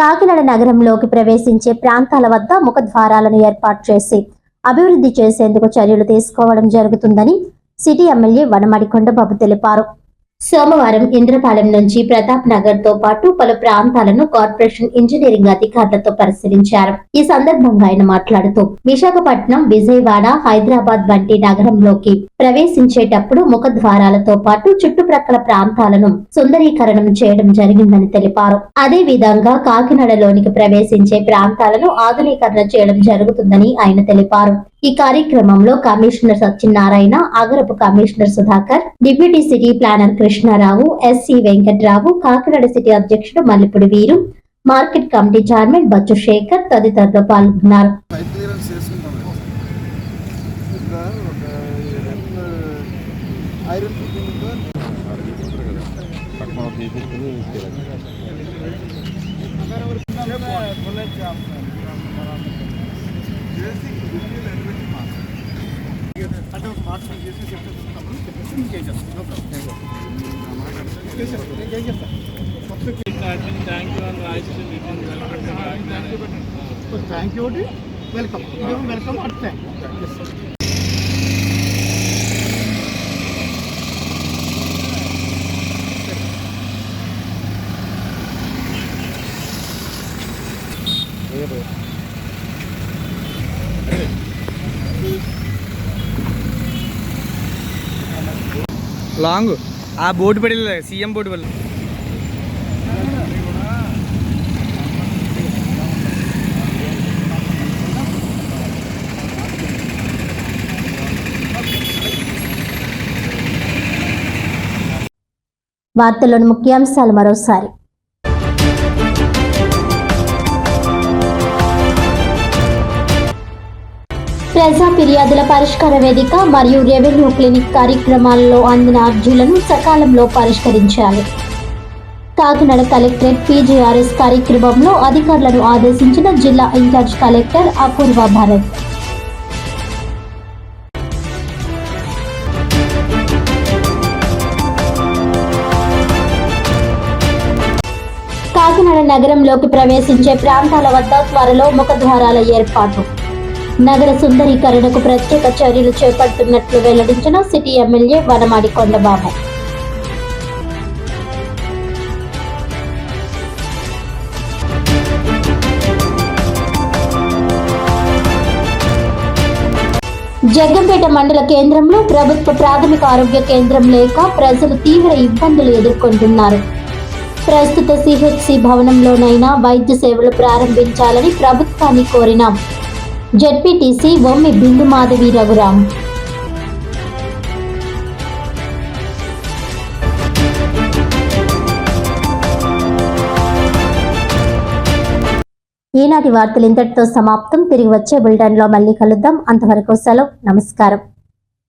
కాకినాడ నగరంలోకి ప్రవేశించే ప్రాంతాల వద్ద ముఖద్వారాలను ఏర్పాటు చేసి అభివృద్ధి చేసేందుకు చర్యలు తీసుకోవడం జరుగుతుందని సిటీ ఎమ్మెల్యే వనమడి కొండబాబు తెలిపారు. సోమవారం ఇంద్రపాలెం నుంచి ప్రతాప్ నగర్తో పాటు పలు ప్రాంతాలను కార్పొరేషన్ ఇంజనీరింగ్ అధికారులతో పరిశీలించారు. ఈ సందర్భంగా ఆయన మాట్లాడుతూ విశాఖపట్నం విజయవాడ హైదరాబాద్ వంటి నగరంలోకి ప్రవేశించేటప్పుడు ముఖద్వారాలతో పాటు చుట్టుప్రక్కల ప్రాంతాలను సుందరీకరణం చేయడం జరిగిందని తెలిపారు. అదే విధంగా కాకినాడలోనికి ప్రవేశించే ప్రాంతాలను ఆధునీకరణ చేయడం జరుగుతుందని ఆయన తెలిపారు. ఈ కార్యక్రమంలో commissioner Satyanarayana అగరపు commissioner Sudhakar deputy city planner Krishnarao SC Venkatrao Kakinada city అధ్యక్షుడు Mallipudi Veeru market committee chairman Bachchu Shekhar తదితరులు పాల్గొన్నారు. Iron thank you welcome welcome అట్లే లాంగ్. ఆ బోర్డు పడలేదు సీఎం బోర్డు పడలే. వార్తల్లోని ముఖ్యాంశాలు మరోసారి. ప్రజా ఫిర్యాదుల పరిష్కార వేదిక మరియు రెవెన్యూ క్లినిక్ కార్యక్రమాల్లో అందిన అర్జీలను సకాలంలో పరిష్కరించాలి. కాకినాడ కలెక్టరేట్ పీజీఆర్ఎస్ కార్యక్రమంలో అధికారులను ఆదేశించిన జిల్లా ఇన్ఛార్జ్ కలెక్టర్ అపూర్వ భారత్. కాకినాడ నగరంలోకి ప్రవేశించే ప్రాంతాల వద్ద త్వరలో ముఖద్వారాల ఏర్పాటు. నగర సుందరీకరణకు ప్రత్యేక చర్యలు చేపడుతున్నట్లు వెల్లడించిన సిటీ ఎమ్మెల్యే వనమాడి కొండబాబు. జగ్గంపేట మండల కేంద్రంలో ప్రభుత్వ ప్రాథమిక ఆరోగ్య కేంద్రం లేక ప్రజలు తీవ్ర ఇబ్బందులు ఎదుర్కొంటున్నారు. ప్రస్తుత సిహెచ్సి భవనంలోనైనా వైద్య సేవలు ప్రారంభించాలని ప్రభుత్వాన్ని కోరినాం. జడ్పీటీసీ బొమ్మి బిందు మాధవి రఘురాం. ఈనాటి వార్తలు ఇంతటితో సమాప్తం. తిరిగి వచ్చే బులెటిన్లో మళ్ళీ కలుద్దాం. అంతవరకు సెలవు. నమస్కారం.